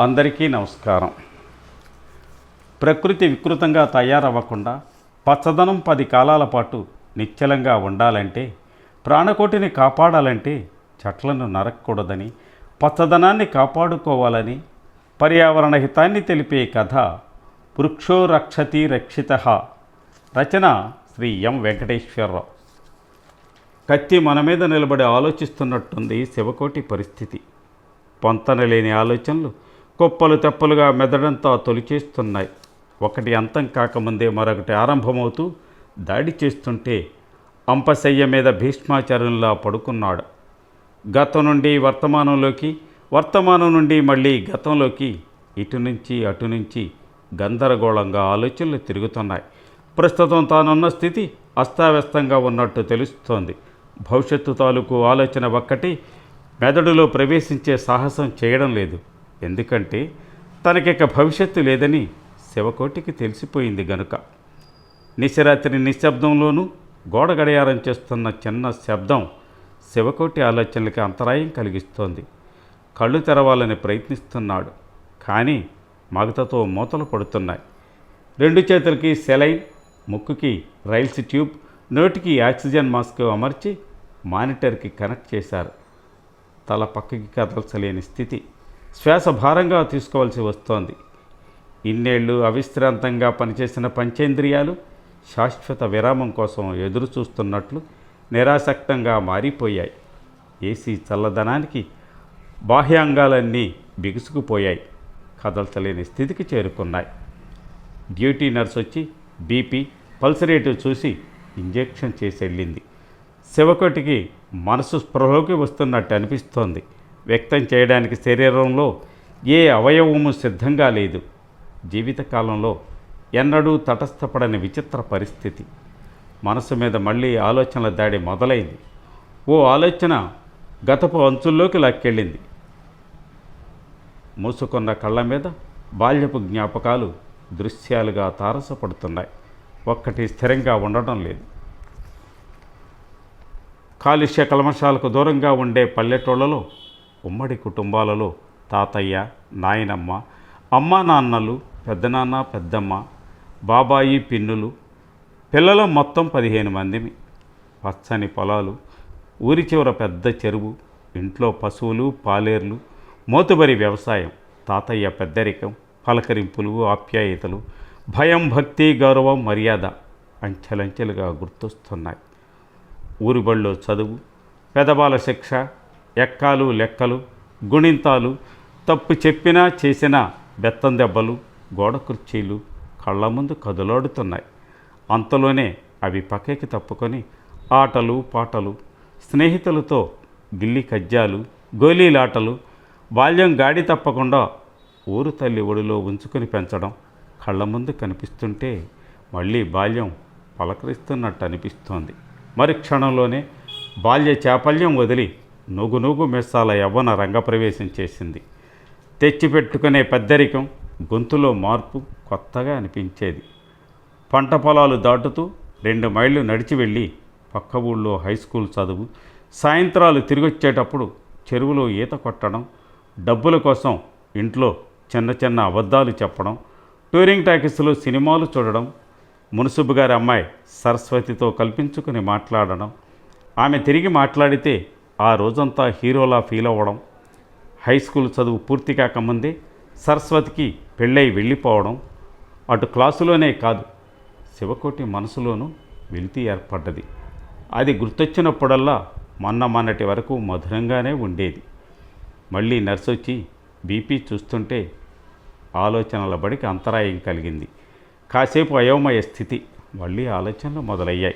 అందరికీ నమస్కారం. ప్రకృతి వికృతంగా తయారవ్వకుండా పచ్చదనం పది కాలాల పాటు నిశ్చలంగా ఉండాలంటే ప్రాణకోటిని కాపాడాలంటే చెట్లను నరకకూడదని పచ్చదనాన్ని కాపాడుకోవాలని పర్యావరణ హితాన్ని తెలిపే కథ వృక్షో రక్షతి రక్షిత రచన శ్రీ ఎం వెంకటేశ్వరరావు. కత్తి మన మీద నిలబడి ఆలోచిస్తున్నట్టుంది శివకోటి పరిస్థితి. పొంతన లేని ఆలోచనలు కుప్పలు తెప్పలుగా మెదడంతా తొలిచేస్తున్నాయి. ఒకటి అంతం కాకముందే మరొకటి ఆరంభమవుతూ దాడి చేస్తుంటే అంపశయ్య మీద భీష్మాచార్యుల్లా పడుకున్నాడు. గతం నుండి వర్తమానంలోకి వర్తమానం నుండి మళ్ళీ గతంలోకి ఇటు నుంచి అటు నుంచి గందరగోళంగా ఆలోచనలు తిరుగుతున్నాయి. ప్రస్తుతం తానున్న స్థితి అస్తావ్యస్తంగా ఉన్నట్టు తెలుస్తోంది. భవిష్యత్తు తాలూకు ఆలోచన ఒక్కటి మెదడులో ప్రవేశించే సాహసం చేయడం లేదు. ఎందుకంటే తనకిక భవిష్యత్తు లేదని శివకోటికి తెలిసిపోయింది గనుక. నిశరాత్రి నిశ్శబ్దంలోనూ గోడ గడియారం చేస్తున్న చిన్న శబ్దం శివకోటి ఆలోచనలకి అంతరాయం కలిగిస్తోంది. కళ్ళు తెరవాలని ప్రయత్నిస్తున్నాడు. కానీ మగతతో మూతలు పడుతున్నాయి. రెండు చేతులకి సెలైన్ ముక్కుకి రైల్స్ ట్యూబ్ నోటికి ఆక్సిజన్ మాస్క్ అమర్చి మానిటర్కి కనెక్ట్ చేశారు. తల పక్కకి కదల్చలేని స్థితి. శ్వాస భారంగా తీసుకోవాల్సి వస్తోంది. ఇన్నేళ్ళు అవిశ్రాంతంగా పనిచేసిన పంచేంద్రియాలు శాశ్వత విరామం కోసం ఎదురు చూస్తున్నట్లు నిరాసక్తంగా మారిపోయాయి. ఏసీ చల్లదనానికి బాహ్యాంగాలన్నీ బిగుసుకుపోయాయి. కదల్చలేని స్థితికి చేరుకున్నాయి. డ్యూటీ నర్స్ వచ్చి బీపీ పల్స్ రేటు చూసి ఇంజెక్షన్ చేసి వెళ్ళింది శివకోటికి మనసు స్పృహలోకి వస్తున్నట్టు అనిపిస్తోంది. వ్యక్తం చేయడానికి శరీరంలో ఏ అవయవము సిద్ధంగా లేదు. జీవితకాలంలో ఎన్నడూ తటస్థపడని విచిత్ర పరిస్థితి. మనసు మీద మళ్ళీ ఆలోచనల దాడి మొదలైంది. ఓ ఆలోచన గతపు అంచుల్లోకి లాక్కెళ్ళింది. మూసుకున్న కళ్ళ మీద బాల్యపు జ్ఞాపకాలు దృశ్యాలుగా తారసపడుతున్నాయి. ఒక్కటి స్థిరంగా ఉండడం లేదు. కాలుష్య కల్మషాలకు దూరంగా ఉండే పల్లెటూళ్ళలో ఉమ్మడి కుటుంబాలలో తాతయ్య నాయనమ్మ అమ్మ నాన్నలు పెద్దనాన్న పెద్దమ్మ బాబాయి పిన్నులు పిల్లలు మొత్తం పదిహేను మందిమి పచ్చని పొలాలు ఊరి చివర పెద్ద చెరువు ఇంట్లో పశువులు పాలేర్లు మోతుబరి వ్యవసాయం తాతయ్య పెద్దరికం పలకరింపులు ఆప్యాయతలు భయం భక్తి గౌరవం మర్యాద అంచెలంచెలుగా గుర్తొస్తున్నాయి. ఊరి బళ్ళో చదువు పెదబాల శిక్ష ఎక్కాలు లెక్కలు గుణింతాలు తప్పు చెప్పినా చేసినా బెత్తం దెబ్బలు గోడ కుర్చీలు కళ్ళ ముందు కదులాడుతున్నాయి. అంతలోనే అవి పక్కకి తప్పుకొని ఆటలు పాటలు స్నేహితులతో గిల్లి కజ్జాలు గోళీలాటలు బాల్యం గాడి తప్పకుండా ఊరు తల్లి ఒడిలో ఉంచుకొని పెంచడం కళ్ళ ముందు కనిపిస్తుంటే మళ్ళీ బాల్యం పలకరిస్తున్నట్టు అనిపిస్తోంది మరి క్షణంలోనే బాల్య చాపల్యం వదిలి నూగు మెస్సాల యవ్వన రంగప్రవేశం చేసింది. తెచ్చిపెట్టుకునే పెద్దరికం గొంతులో మార్పు కొత్తగా అనిపించేది. పంట పొలాలు దాటుతూ రెండు మైళ్ళు నడిచి వెళ్ళి పక్క ఊళ్ళో హై స్కూల్ చదువు సాయంత్రాలు తిరిగొచ్చేటప్పుడు చెరువులో ఈత కొట్టడం డబ్బుల కోసం ఇంట్లో చిన్న చిన్న అబద్ధాలు చెప్పడం టూరింగ్ టాకీస్లో సినిమాలు చూడడం మున్సుబు గారి అమ్మాయి సరస్వతితో కల్పించుకుని మాట్లాడడం ఆమె తిరిగి మాట్లాడితే ఆ రోజంతా హీరోలా ఫీల్ అవ్వడం హై స్కూల్ చదువు పూర్తి కాకముందే సరస్వతికి పెళ్ళై వెళ్ళిపోవడం అటు క్లాసులోనే కాదు శివకోటి మనసులోనూ వెలితి ఏర్పడ్డది. అది గుర్తొచ్చినప్పుడల్లా మొన్న మొన్నటి వరకు మధురంగానే ఉండేది. మళ్ళీ నర్సు వచ్చి బీపీ చూస్తుంటే ఆలోచనల బడికి అంతరాయం కలిగింది. కాసేపు అయోమయ స్థితి మళ్ళీ ఆలోచనలు మొదలయ్యాయి.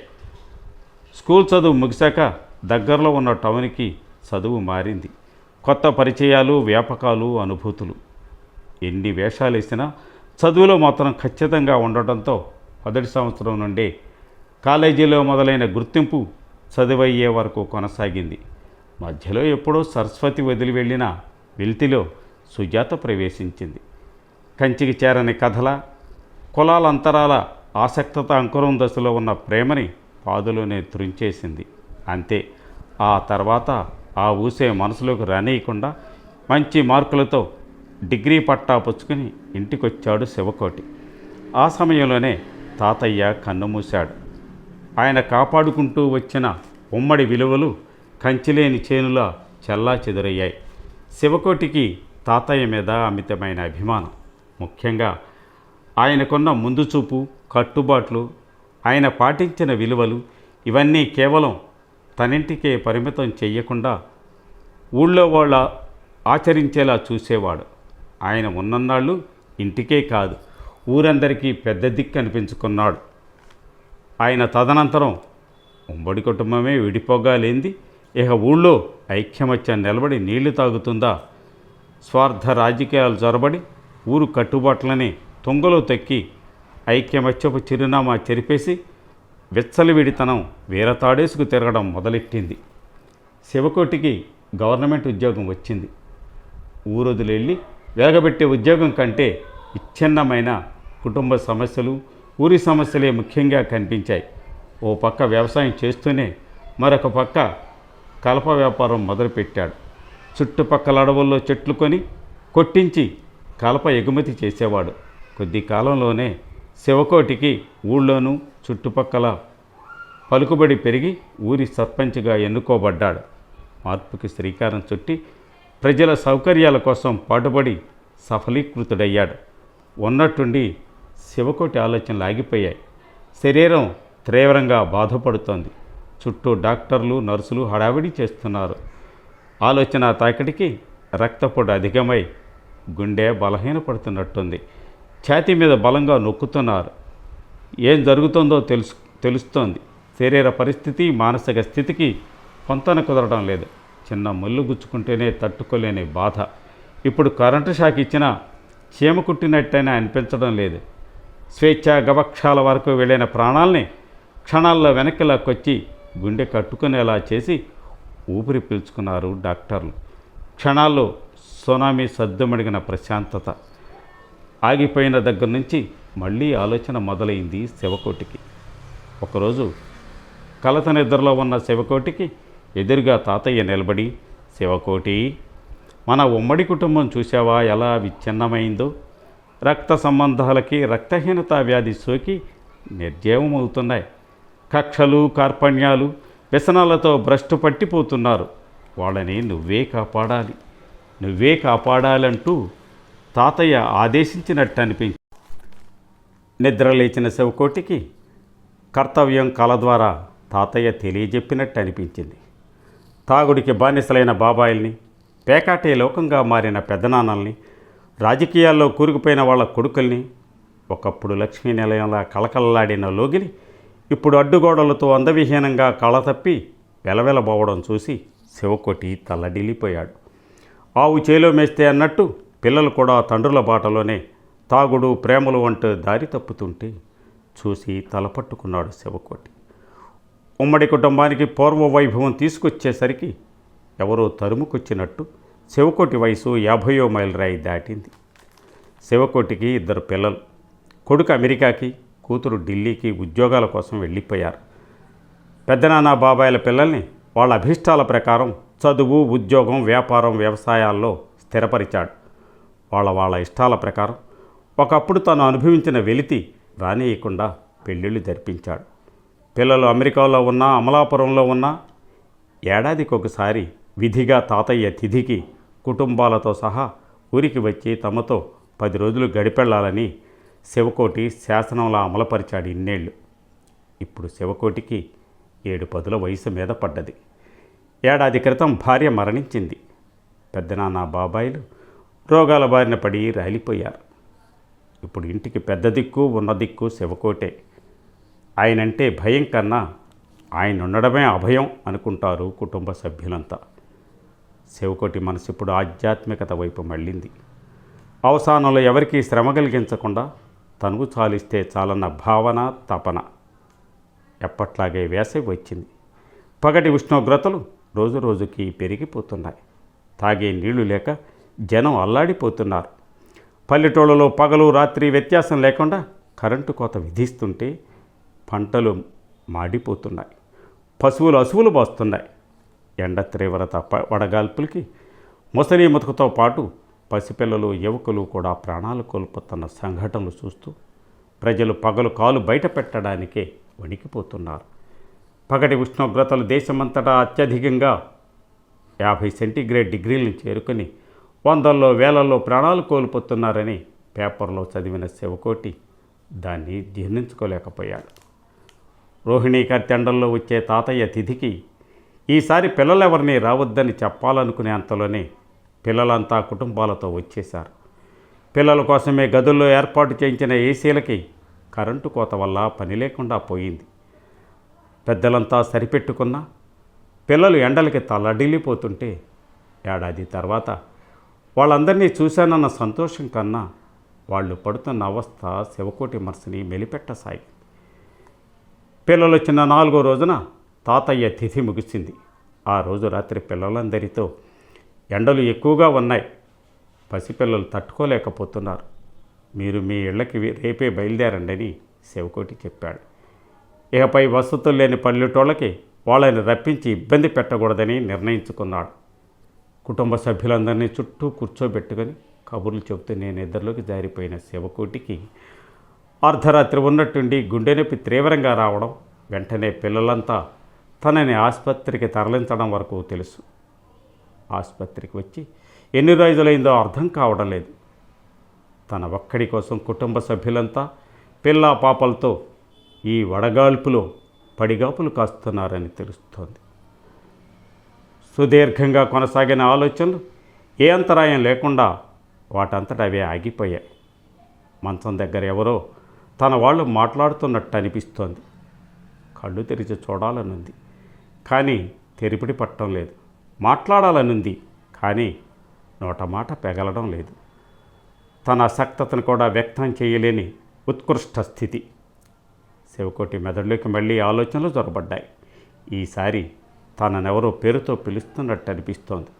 స్కూల్ చదువు ముగిశాక దగ్గరలో ఉన్న టౌన్కి చదువు మారింది. కొత్త పరిచయాలు వ్యాపకాలు అనుభూతులు. ఎన్ని వేషాలు వేసినా చదువులో మాత్రం ఖచ్చితంగా ఉండటంతో మొదటి సంవత్సరం నుండే కాలేజీలో మొదలైన గుర్తింపు చదువయ్యే వరకు కొనసాగింది. మధ్యలో ఎప్పుడో సరస్వతి వదిలి వెళ్ళిన వెల్తిలో సుజాత ప్రవేశించింది. కంచికి చేరని కథల కులాల అంతరాల ఆసక్తత అంకురం దశలో ఉన్న ప్రేమని పాదులోనే త్రుంచేసింది అంతే. ఆ తర్వాత ఆ ఊసే మనసులోకి రానియకుండా మంచి మార్కులతో డిగ్రీ పట్టా పుచ్చుకుని ఇంటికొచ్చాడు శివకోటి. ఆ సమయంలోనే తాతయ్య కన్నుమూశాడు. ఆయన కాపాడుకుంటూ వచ్చిన ఉమ్మడి విలువలు కంచిలేని చేనులా చల్లా చెదురయ్యాయి. శివకోటికి తాతయ్య మీద అమితమైన అభిమానం. ముఖ్యంగా ఆయనకున్న ముందు చూపు కట్టుబాట్లు ఆయన పాటించిన విలువలు ఇవన్నీ కేవలం తనింటికే పరిమితం చెయ్యకుండా ఊళ్ళో వాళ్ళ ఆచరించేలా చూసేవాడు. ఆయన ఉన్నన్నాళ్ళు ఇంటికే కాదు ఊరందరికీ పెద్ద దిక్కు అనిపించుకున్నాడు. ఆయన తదనంతరం ఉమ్మడి కుటుంబమే విడిపోగా లేంది ఇక ఊళ్ళో ఐక్యమత్యం నిలబడి నీళ్ళు తాగుతుందా? స్వార్థ రాజకీయాలు జొరబడి ఊరు కట్టుబాట్లని తొంగలో తొక్కి ఐక్యమత్యపు చిరునామా చెరిపేసి విచ్చలవిడితనం వీరతాడేసుకు తిరగడం మొదలెట్టింది. శివకోటికి గవర్నమెంట్ ఉద్యోగం వచ్చింది. ఊరొదిలెళ్ళి వెలగబెట్టే ఉద్యోగం కంటే విచ్ఛిన్నమైన కుటుంబ సమస్యలు ఊరి సమస్యలే ముఖ్యంగా కనిపించాయి. ఓ పక్క వ్యవసాయం చేస్తూనే మరొక పక్క కలప వ్యాపారం మొదలుపెట్టాడు. చుట్టుపక్కల అడవుల్లో చెట్లు కొని కొట్టించి కలప ఎగుమతి చేసేవాడు. కొద్ది కాలంలోనే శివకోటికి ఊళ్ళోనూ చుట్టుపక్కల పలుకుబడి పెరిగి ఊరి సర్పంచ్గా ఎన్నుకోబడ్డాడు. మార్పుకి శ్రీకారం చుట్టి ప్రజల సౌకర్యాల కోసం పాటుపడి సఫలీకృతుడయ్యాడు. ఉన్నట్టుండి శివకోటి ఆలోచనలు ఆగిపోయాయి. శరీరం తీవ్రంగా బాధపడుతోంది. చుట్టూ డాక్టర్లు నర్సులు హడావిడి చేస్తున్నారు. ఆలోచన తాకిడికి రక్తపోటు అధికమై గుండె బలహీనపడుతున్నట్టుంది. ఛాతీ మీద బలంగా నొక్కుతున్నారు. ఏం జరుగుతుందో తెలుసు తెలుస్తోంది. శరీర పరిస్థితి మానసిక స్థితికి పొంతన కుదరడం లేదు. చిన్న ముళ్ళు గుచ్చుకుంటేనే తట్టుకోలేని బాధ. ఇప్పుడు కరెంటు షాక్ ఇచ్చినా చీమ కుట్టినట్టయినా అనిపించడం లేదు. స్వేచ్ఛ గవక్షాల వరకు వెళ్ళిన ప్రాణాల్ని క్షణాల్లో వెనక్కి లాక్కొచ్చి గుండె కట్టుకునేలా చేసి ఊపిరి పీల్చుకున్నారు డాక్టర్లు. క్షణాల్లో సునామీ సద్దుమడిగిన ప్రశాంతత. ఆగిపోయిన దగ్గర నుంచి మళ్ళీ ఆలోచన మొదలైంది శివకోటికి. ఒకరోజు కలత నిద్రలో ఉన్న శివకోటికి ఎదురుగా తాతయ్య నిలబడి శివకోటి మన ఉమ్మడి కుటుంబం చూసావా ఎలా విచ్ఛిన్నమైందో. రక్త సంబంధాలకి రక్తహీనత వ్యాధి సోకి నిర్జీవమవుతున్నాయి. కక్షలు కార్పణ్యాలు వ్యసనాలతో భ్రష్టు పట్టిపోతున్నారు. వాళ్ళని నువ్వే కాపాడాలి. నువ్వే కాపాడాలంటూ తాతయ్య ఆదేశించినట్టు అనిపించింది నిద్రలేచిన శివకోటికి కర్తవ్యం కళ ద్వారా తాతయ్య తెలియజెప్పినట్టు అనిపించింది. తాగుడికి బానిసలైన బాబాయిల్ని పేకాటే లోకంగా మారిన పెద్దనాన్నల్ని రాజకీయాల్లో కూరుకుపోయిన వాళ్ళ కొడుకుల్ని ఒకప్పుడు లక్ష్మీ నిలయంలా కళకళలాడిన లోగిలి ఇప్పుడు అడ్డుగోడలతో అందవిహీనంగా కళ తప్పి వెలవెలబోవడం చూసి శివకోటి తల్లడిల్లిపోయాడు. ఆవు చేలో మేస్తే అన్నట్టు పిల్లలు కూడా తండ్రుల బాటలోనే తాగుడు ప్రేమలు వంట దారి తప్పుతుంటే చూసి తలపట్టుకున్నాడు శివకోటి. ఉమ్మడి కుటుంబానికి పూర్వ వైభవం తీసుకొచ్చేసరికి ఎవరో తరుముకొచ్చినట్టు శివకోటి వయసు యాభయో మైల్ రాయి దాటింది. శివకోటికి ఇద్దరు పిల్లలు. కొడుకు అమెరికాకి కూతురు ఢిల్లీకి ఉద్యోగాల కోసం వెళ్ళిపోయారు. పెద్దనాన్న బాబాయిల పిల్లల్ని వాళ్ళ అభిష్టాల ప్రకారం చదువు ఉద్యోగం వ్యాపారం వ్యవసాయాల్లో స్థిరపరిచాడు. వాళ్ళ వాళ్ళ ఇష్టాల ప్రకారం ఒకప్పుడు తను అనుభవించిన వెలితి రానియకుండా పెళ్ళిళ్ళు జరిపించాడు. పిల్లలు అమెరికాలో ఉన్నా అమలాపురంలో ఉన్నా ఏడాదికొకసారి విధిగా తాతయ్య తిథికి కుటుంబాలతో సహా ఊరికి వచ్చి తమతో పది రోజులు గడిపెళ్ళాలని శివకోటి శాసనంలా అమలుపరిచాడు ఇన్నేళ్ళు ఇప్పుడు శివకోటికి ఏడు పదుల వయసు మీద పడ్డది. ఏడాది క్రితం భార్య మరణించింది. పెద్దనాన్న బాబాయిలు రోగాల బారిన పడి రాలిపోయారు. ఇప్పుడు ఇంటికి పెద్ద దిక్కు ఉన్న దిక్కు శివకోటే. ఆయనంటే భయం కన్నా ఆయన ఉండడమే అభయం అనుకుంటారు కుటుంబ సభ్యులంతా. శివకోటి మనసు ఇప్పుడు ఆధ్యాత్మికత వైపు మళ్ళింది. అవసానంలో ఎవరికీ శ్రమ కలిగించకుండా తనువు చాలిస్తే చాలన్న భావన తపన ఎప్పట్లాగే వేసవి వచ్చింది. పగటి ఉష్ణోగ్రతలు రోజు రోజుకి పెరిగిపోతున్నాయి. తాగే నీళ్ళు లేక జనం అల్లాడిపోతున్నారు. పల్లెటూళ్ళలో పగలు రాత్రి వ్యత్యాసం లేకుండా కరెంటు కోత విధిస్తుంటే పంటలు మాడిపోతున్నాయి. పశువులు అసువులు పోస్తున్నాయి ఎండ తీవ్రత వడగాల్పులకి ముసలి ముతుకుతో పాటు పసిపిల్లలు యువకులు కూడా ప్రాణాలు కోల్పోతున్న సంఘటనలు చూస్తూ ప్రజలు పగలు కాలు బయట పెట్టడానికే వణికిపోతున్నారు. పగటి ఉష్ణోగ్రతలు దేశమంతటా అత్యధికంగా యాభై సెంటీగ్రేడ్ డిగ్రీలను చేరుకొని వందల్లో వేలల్లో ప్రాణాలు కోల్పోతున్నారని పేపర్లో చదివిన శివకోటి దాన్ని జీర్ణించుకోలేకపోయాడు. రోహిణి కర్తెండల్లో వచ్చే తాతయ్య తిథికి ఈసారి పిల్లలెవరిని రావద్దని చెప్పాలనుకునే అంతలోనే పిల్లలంతా కుటుంబాలతో వచ్చేశారు. పిల్లల కోసమే గదుల్లో ఏర్పాటు చేయించిన ఏసీలకి కరెంటు కోత వల్ల పని లేకుండా పోయింది. పెద్దలంతా సరిపెట్టుకున్నా పిల్లలు ఎండలకి తల్లడిల్లిపోతుంటే ఏడాది తర్వాత వాళ్ళందరినీ చూశానన్న సంతోషం కన్నా వాళ్ళు పడుతున్న అవస్థ శివకోటి మనసుని మెలిపెట్టసాగింది. పిల్లలు వచ్చిన నాలుగో రోజున తాతయ్య తిథి ముగిసింది. ఆ రోజు రాత్రి పిల్లలందరితో ఎండలు ఎక్కువగా ఉన్నాయి. పసిపిల్లలు తట్టుకోలేకపోతున్నారు. మీరు మీ ఇళ్ళకి రేపే బయలుదేరండి శివకోటి చెప్పాడు. ఇకపై వసతులు లేని పల్లెటూళ్ళకి వాళ్ళని రప్పించి ఇబ్బంది పెట్టకూడదని నిర్ణయించుకున్నాడు. కుటుంబ సభ్యులందరినీ చుట్టూ కూర్చోబెట్టుకొని కబుర్లు చెబుతూ నేను నిద్రలోకి జారిపోయిన శివకోటికి అర్ధరాత్రి ఉన్నట్టుండి గుండె నొప్పి తీవ్రంగా రావడం వెంటనే పిల్లలంతా తనని ఆసుపత్రికి తరలించడం వరకు తెలుసు. ఆసుపత్రికి వచ్చి ఎన్ని రోజులైందో అర్థం కావడం లేదు. తన ఒక్కడి కోసం కుటుంబ సభ్యులంతా పిల్ల పాపలతో ఈ వడగాల్పులో పడిగాపులు కాస్తున్నారని తెలుస్తోంది. సుదీర్ఘంగా కొనసాగిన ఆలోచనలు ఏ అంతరాయం లేకుండా వాటంతట అవే ఆగిపోయాయి. మంచం దగ్గర ఎవరో తన వాళ్ళు మాట్లాడుతున్నట్టు అనిపిస్తోంది. కళ్ళు తెరిచి చూడాలనుంది కానీ తెరిపిడి పట్టడం లేదు. మాట్లాడాలనుంది కానీ నోట మాట పెగలడం లేదు. తన అసక్తతను కూడా వ్యక్తం చేయలేని ఉత్కృష్ట స్థితి. శివకోటి మెదడులోకి మళ్ళీ ఆలోచనలు జొరబడ్డాయి. ఈసారి తననెవరో పేరుతో పిలుస్తున్నట్టు అనిపిస్తోంది.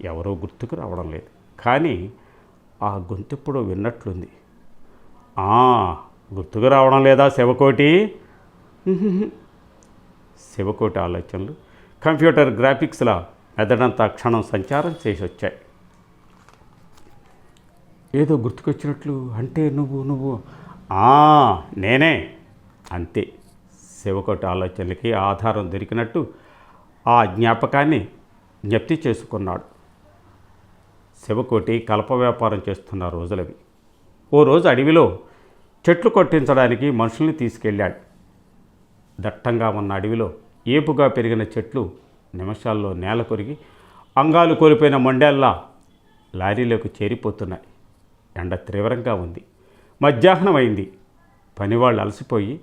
ఎవరో గుర్తుకు రావడం లేదు. కానీ ఆ గొంతెప్పుడో విన్నట్లుంది. "ఆ, గుర్తుకు రావడం లేదా శివకోటి? శివకోటి ఆలోచనలు కంప్యూటర్ గ్రాఫిక్స్లా మెదడంతా క్షణం సంచారం చేసి వచ్చాయి ఏదో గుర్తుకొచ్చినట్లు అంటే నువ్వు నువ్వు "ఆ, నేనే అంతే. శివకోటి ఆలోచనలకి ఆధారం దొరికినట్టు ఆ జ్ఞాపకాన్ని జ్ఞప్తి చేసుకున్నాడు. శివకోటి కలప వ్యాపారం చేస్తున్న రోజులవి. ఓ రోజు అడవిలో చెట్లు కొట్టించడానికి మనుషుల్ని తీసుకెళ్ళాడు. దట్టంగా ఉన్న అడవిలో ఏపుగా పెరిగిన చెట్లు నిమిషాల్లో నేల కొరిగి అంగాలు కోల్పోయిన మొండేల్లా లారీలోకి చేరిపోతున్నాయి. ఎండ తీవ్రంగా ఉంది. మధ్యాహ్నం అయింది పనివాళ్ళు అలసిపోయి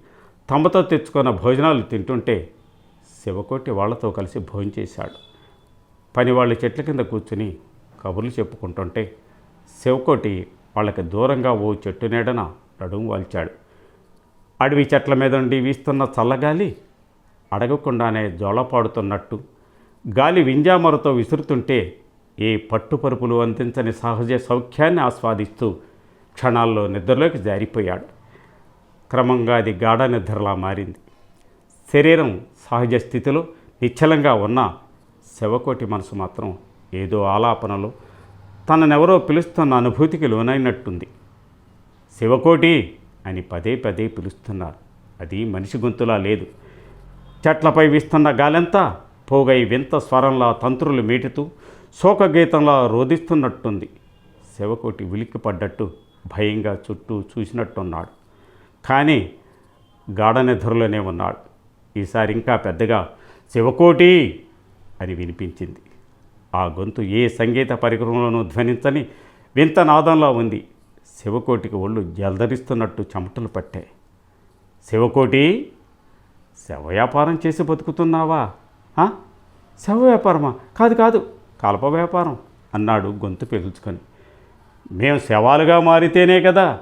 తమతో తెచ్చుకున్న భోజనాలు తింటుంటే శివకోటి వాళ్ళతో కలిసి భోంచేశాడు పనివాళ్ళు చెట్ల కింద కూర్చుని కబుర్లు చెప్పుకుంటుంటే శివకోటి వాళ్ళకి దూరంగా ఓ చెట్టు నీడన నడుము వాల్చాడు. అడవి చెట్ల మీద ఉండి వీస్తున్న చల్లగాలి అడగకుండానే జోలపాడుతున్నట్టు గాలి వింజామరతో విసురుతుంటే ఏ పట్టుపరుపులు అందించని సహజ సౌఖ్యాన్ని ఆస్వాదిస్తూ క్షణాల్లో నిద్రలోకి జారిపోయాడు. క్రమంగా అది గాఢ నిద్రలా మారింది. శరీరం సహజ స్థితిలో నిశ్చలంగా ఉన్న శవకోటి మనసు మాత్రం ఏదో ఆలాపనలో తననెవరో పిలుస్తున్న అనుభూతికి లోనైనట్టుంది. శివకోటి అని పదే పదే పిలుస్తున్నారు. అది మనిషి గొంతులా లేదు. చెట్లపై వీస్తున్న గాలంతా పోగై వింత స్వరంలా తంత్రులు మీటుతూ శోకగీతంలా రోధిస్తున్నట్టుంది. శివకోటి ఉలిక్కిపడ్డట్టు భయంగా చుట్టూ చూసినట్టున్నాడు. కానీ గాఢ నిద్రలోనే ఉన్నాడు. ఈసారి ఇంకా పెద్దగా శివకోటి అని వినిపించింది. ఆ గొంతు ఏ సంగీత పరికరంలోనూ ధ్వనించని వింత నాదంలా ఉంది. శివకోటికి ఒళ్ళు జల్దరిస్తున్నట్టు చెమటలు పట్టాయి. శివకోటి శవ వ్యాపారం చేసి బతుకుతున్నావా? శవ వ్యాపారమా? కాదు కాదు కలప వ్యాపారం అన్నాడు గొంతు పెగుల్చుకొని. మేము శవాలుగా మారితేనే కదా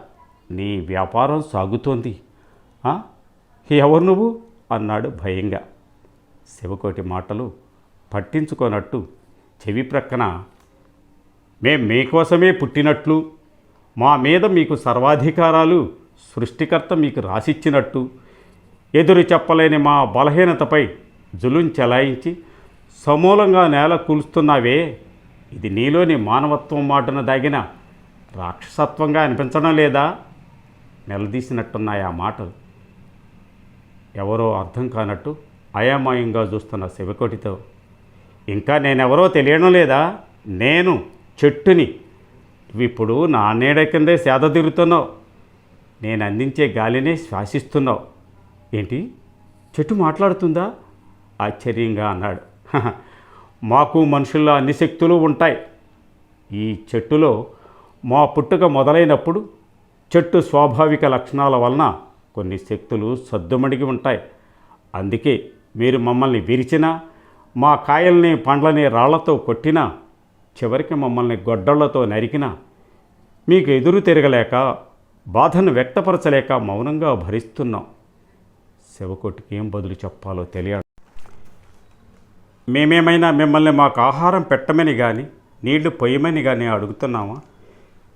నీ వ్యాపారం సాగుతోంది. ఎవరు నువ్వు? అన్నాడు భయంగా. శివకోటి మాటలు పట్టించుకోనట్టు చెవి ప్రక్కన మేం మీకోసమే పుట్టినట్లు మా మీద మీకు సర్వాధికారాలు సృష్టికర్త మీకు రాసిచ్చినట్టు ఎదురు చెప్పలేని మా బలహీనతపై జులుం చెలాయించి సమూలంగా నేల కూలుస్తున్నావే. ఇది నీలోని మానవత్వం మాటున దాగిన రాక్షసత్వంగా అనిపించడం లేదా? నిలదీసినట్టున్నాయి ఆ మాటలు. ఎవరో అర్థం కానట్టు అయామయంగా చూస్తున్న శివకోటితో ఇంకా నేనెవరో తెలియడం లేదా? నేను చెట్టుని. ఇప్పుడు నా నీడ కిందే సేద తిరుగుతున్నావు. నేను అందించే గాలినే శ్వాసిస్తున్నావు. ఏంటి? చెట్టు మాట్లాడుతుందా? ఆశ్చర్యంగా అన్నాడు. మాకు మనుషుల్లో అన్ని శక్తులు ఉంటాయి. ఈ చెట్టులో మా పుట్టుక మొదలైనప్పుడు చెట్టు స్వాభావిక లక్షణాల వలన కొన్ని శక్తులు సద్దుమడిగి ఉంటాయి. అందుకే మీరు మమ్మల్ని విరిచినా మా కాయల్ని పండ్లని రాళ్ళతో కొట్టినా చివరికి మమ్మల్ని గొడ్డళ్ళతో నరికినా మీకు ఎదురు తిరగలేక బాధను వ్యక్తపరచలేక మౌనంగా భరిస్తున్నాం. శివకోటికి ఏం బదులు చెప్పాలో తెలియదు. మేమేమైనా మిమ్మల్ని మాకు ఆహారం పెట్టమని కానీ నీళ్ళు పొయ్యమని కానీ అడుగుతున్నామా?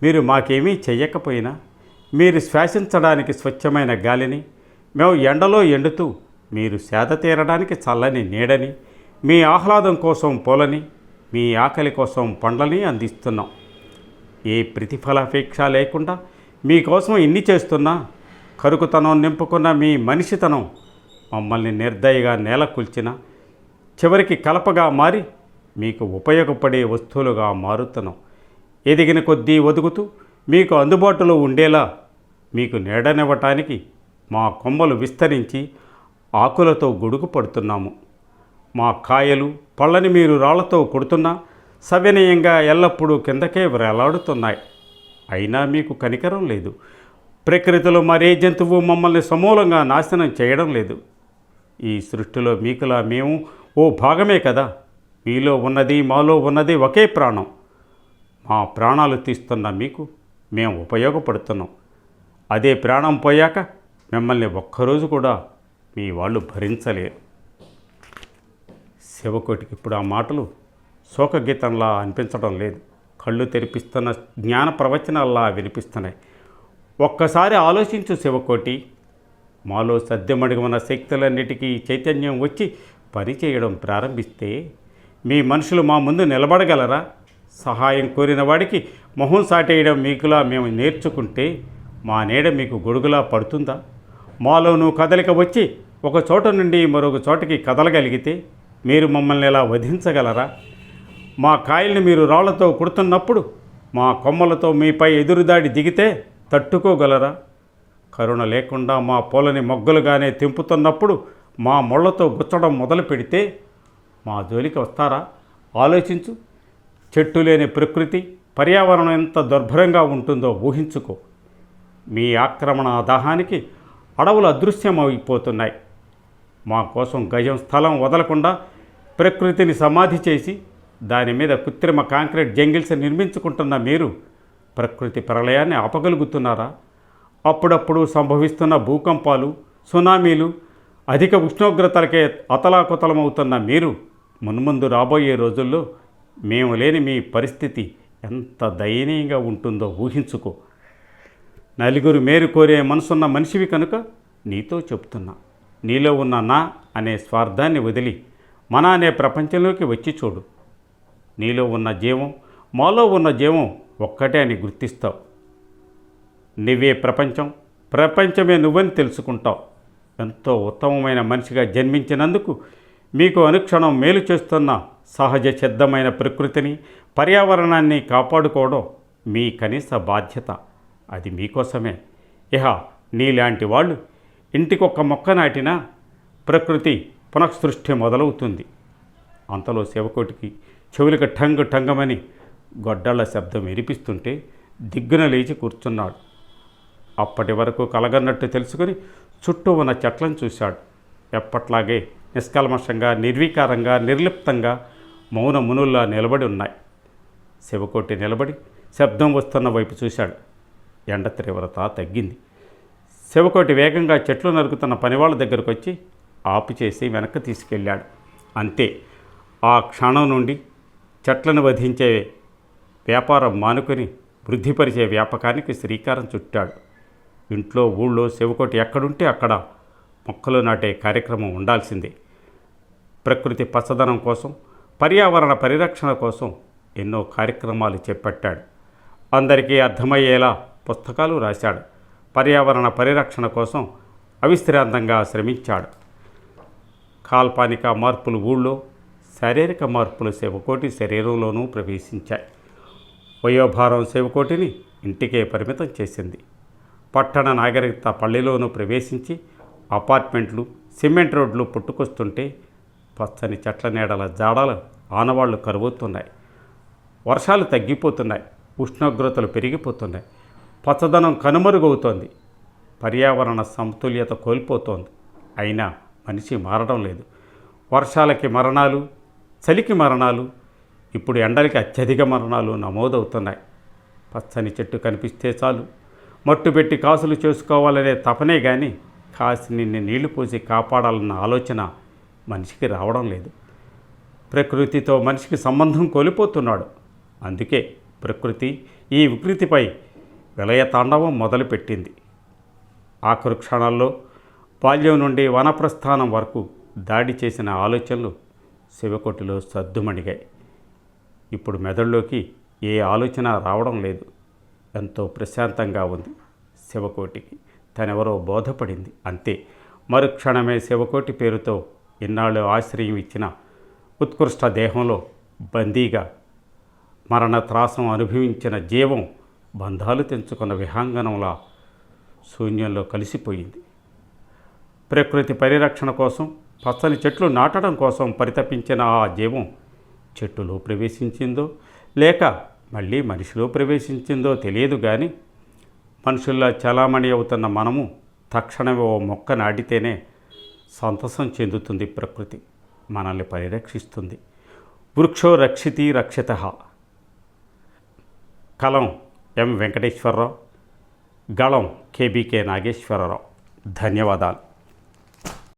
మీరు మాకేమీ చెయ్యకపోయినా మీరు శ్వాసించడానికి స్వచ్ఛమైన గాలిని మేము ఎండలో ఎండుతూ మీరు సేద తీరడానికి చల్లని నీడని మీ ఆహ్లాదం కోసం పూలని మీ ఆకలి కోసం పండ్లని అందిస్తున్నాం. ఏ ప్రతిఫలాపేక్ష లేకుండా మీకోసం ఇన్ని చేస్తున్నా కరుకుతనం నింపుకున్న మీ మనిషితనం మమ్మల్ని నిర్దయగా నేలకూల్చిన చివరికి కలపగా మారి మీకు ఉపయోగపడే వస్తువులుగా మారుతున్నాం. ఎదిగిన కొద్దీ ఒదుగుతూ మీకు అందుబాటులో ఉండేలా మీకు నీడనివ్వటానికి మా కొమ్మలు విస్తరించి ఆకులతో గొడుగు పడుతున్నాము. మా కాయలు పళ్ళని మీరు రాళ్ళతో కొడుతున్నా సవినయంగా ఎల్లప్పుడూ కిందకే వ్రేలాడుతున్నాయి అయినా మీకు కనికరం లేదు. ప్రకృతిలో మరే జంతువు మమ్మల్ని సమూలంగా నాశనం చేయడం లేదు. ఈ సృష్టిలో మీకులా మేము ఓ భాగమే కదా. మీలో ఉన్నది మాలో ఉన్నది ఒకే ప్రాణం. మా ప్రాణాలు తీస్తున్న మీకు మేము ఉపయోగపడుతున్నాం. అదే ప్రాణం పోయాక మిమ్మల్ని ఒక్కరోజు కూడా మీ వాళ్ళు భరించలేరు శివకోటికి ఇప్పుడు ఆ మాటలు శోకగీతంలా అనిపించడం లేదు. కళ్ళు తెరిపిస్తున్న జ్ఞాన ప్రవచనాల్లా వినిపిస్తున్నాయి. ఒక్కసారి ఆలోచించు శివకోటి. మాలో సద్యమడిగి ఉన్న శక్తులన్నిటికీ చైతన్యం వచ్చి పని చేయడం ప్రారంభిస్తే మీ మనుషులు మా ముందు నిలబడగలరా? సహాయం కోరిన వాడికి మొహం సాటేయడం మీకులా మేము నేర్చుకుంటే మా నీడ మీకు గొడుగులా పడుతుందా? మాలోనూ కదలిక వచ్చి ఒక చోట నుండి మరొక చోటకి కదలగలిగితే మీరు మమ్మల్ని ఎలా వధించగలరా? మా కాయల్ని మీరు రాళ్ళతో కుడుతున్నప్పుడు మా కొమ్మలతో మీపై ఎదురుదాడి దిగితే తట్టుకోగలరా? కరుణ లేకుండా మా పూలని మొగ్గలుగానే తెంపుతున్నప్పుడు మా ముళ్ళతో గుచ్చడం మొదలు పెడితే మా జోలికి వస్తారా? ఆలోచించు. చెట్టు లేని ప్రకృతి పర్యావరణం ఎంత దుర్భరంగా ఉంటుందో ఊహించుకో. మీ ఆక్రమణ దహానికి అడవులు అదృశ్యమైపోతున్నాయి. మా కోసం గజం స్థలం వదలకుండా ప్రకృతిని సమాధి చేసి దాని మీద కృత్రిమ కాంక్రీట్ జంగిల్స్ నిర్మించుకుంటున్న మీరు ప్రకృతి ప్రళయాన్ని ఆపగలుగుతున్నారా? అప్పుడప్పుడు సంభవిస్తున్న భూకంపాలు సునామీలు అధిక ఉష్ణోగ్రతలకే అతలాకుతలమవుతున్న మీరు మున్ముందు రాబోయే రోజుల్లో మేము లేని మీ పరిస్థితి ఎంత దయనీయంగా ఉంటుందో ఊహించుకో. నలుగురు మేలు కోరే మనసున్న మనిషివి కనుక నీతో చెప్తున్నా. నీలో ఉన్న నా అనే స్వార్థాన్ని వదిలి మన అనే ప్రపంచంలోకి వచ్చి చూడు. నీలో ఉన్న జీవం మాలో ఉన్న జీవం ఒక్కటే అని గుర్తిస్తావు. నువ్వే ప్రపంచం ప్రపంచమే నువ్వని తెలుసుకుంటావు. ఎంతో ఉత్తమమైన మనిషిగా జన్మించినందుకు మీకు అనుక్షణం మేలు చేస్తున్న సహజ సిద్ధమైన ప్రకృతిని పర్యావరణాన్ని కాపాడుకోవడం మీ కనీస బాధ్యత. అది మీకోసమే. ఇహ నీలాంటి వాళ్ళు ఇంటికొక్క మొక్క నాటినా ప్రకృతి పునఃసృష్టి మొదలవుతుంది. అంతలో శివకోటికి చెవులకు టంగ్ ఠంగమని గొడ్డళ్ళ శబ్దం వినిపిస్తుంటే దిగ్గున లేచి కూర్చున్నాడు. అప్పటి వరకు కలగన్నట్టు తెలుసుకుని చుట్టూ ఉన్న చెట్లను చూశాడు. ఎప్పట్లాగే నిష్కల్మషంగా నిర్వీకారంగా నిర్లిప్తంగా మౌన మునుల్లా నిలబడి ఉన్నాయి. శివకోటి నిలబడి శబ్దం వస్తున్న వైపు చూశాడు. ఎండ తీవ్రత తగ్గింది. శివకోటి వేగంగా చెట్లు నరుకుతున్న పనివాళ్ళ దగ్గరకు వచ్చి ఆపు చేసి వెనక్కి తీసుకెళ్ళాడు. అంతే ఆ క్షణం నుండి చెట్లను వధించే వ్యాపారం మానుకొని వృద్ధిపరిచే వ్యాపకానికి శ్రీకారం చుట్టాడు. ఇంట్లో ఊళ్ళో శివకోటి ఎక్కడుంటే అక్కడ మొక్కలు నాటే కార్యక్రమం ఉండాల్సిందే. ప్రకృతి పచ్చదనం కోసం పర్యావరణ పరిరక్షణ కోసం ఎన్నో కార్యక్రమాలు చేపట్టాడు. అందరికీ అర్థమయ్యేలా పుస్తకాలు రాశాడు. పర్యావరణ పరిరక్షణ కోసం అవిశ్రాంతంగా శ్రమించాడు. కాల్పానిక మార్పులు ఊళ్ళో శారీరక మార్పులు శివకోటి శరీరంలోనూ ప్రవేశించాయి. వయోభారం శివకోటిని ఇంటికే పరిమితం చేసింది. పట్టణ నాగరికత పల్లెలోనూ ప్రవేశించి అపార్ట్మెంట్లు సిమెంట్ రోడ్లు పుట్టుకొస్తుంటే పచ్చని చెట్ల నీడల జాడలు ఆనవాళ్ళు కరువుతున్నాయి వర్షాలు తగ్గిపోతున్నాయి. ఉష్ణోగ్రతలు పెరిగిపోతున్నాయి. పచ్చదనం కనుమరుగవుతోంది. పర్యావరణ సమతుల్యత కోల్పోతోంది. అయినా మనిషి మారడం లేదు. వర్షాలకి మరణాలు చలికి మరణాలు ఇప్పుడు ఎండలకి అత్యధిక మరణాలు నమోదవుతున్నాయి. పచ్చని చెట్టు కనిపిస్తే చాలు. మట్టు పెట్టి కాసులు చేసుకోవాలనే తపనే కానీ కాసిని నీళ్ళు పోసి కాపాడాలన్న ఆలోచన మనిషికి రావడం లేదు. ప్రకృతితో మనిషికి సంబంధం కోల్పోతున్నాడు. అందుకే ప్రకృతి ఈ వికృతిపై విలయతాండవం మొదలుపెట్టింది. ఆఖరు క్షణాల్లో బాల్యం నుండి వనప్రస్థానం వరకు దాడి చేసిన ఆలోచనలు శివకోటిలో సద్దుమణిగాయి. ఇప్పుడు మెదడులోకి ఏ ఆలోచన రావడం లేదు. ఎంతో ప్రశాంతంగా ఉంది శివకోటికి. తనెవరో బోధపడింది అంతే. మరుక్షణమే శివకోటి పేరుతో ఇన్నాళ్ళు ఆశ్రయం ఇచ్చిన ఉత్కృష్ట దేహంలో బందీగా మరణ త్రాసం అనుభవించిన జీవం బంధాలు తెంచుకున్న విహాంగనంలా శూన్యంలో కలిసిపోయింది. ప్రకృతి పరిరక్షణ కోసం పచ్చని చెట్లు నాటడం కోసం పరితపించిన ఆ జీవం చెట్టులో ప్రవేశించిందో లేక మళ్ళీ మనిషిలో ప్రవేశించిందో తెలియదు కానీ మనుషుల్లో చలామణి అవుతున్న మనము తక్షణమే ఓ మొక్క నాటితేనే సంతసం చెందుతుంది ప్రకృతి మనల్ని పరిరక్షిస్తుంది. వృక్షో రక్షితి రక్షిత. కలం ఎం వెంకటేశ్వరరావు. గళం కేబీకే నాగేశ్వరరావు. ధన్యవాదాలు.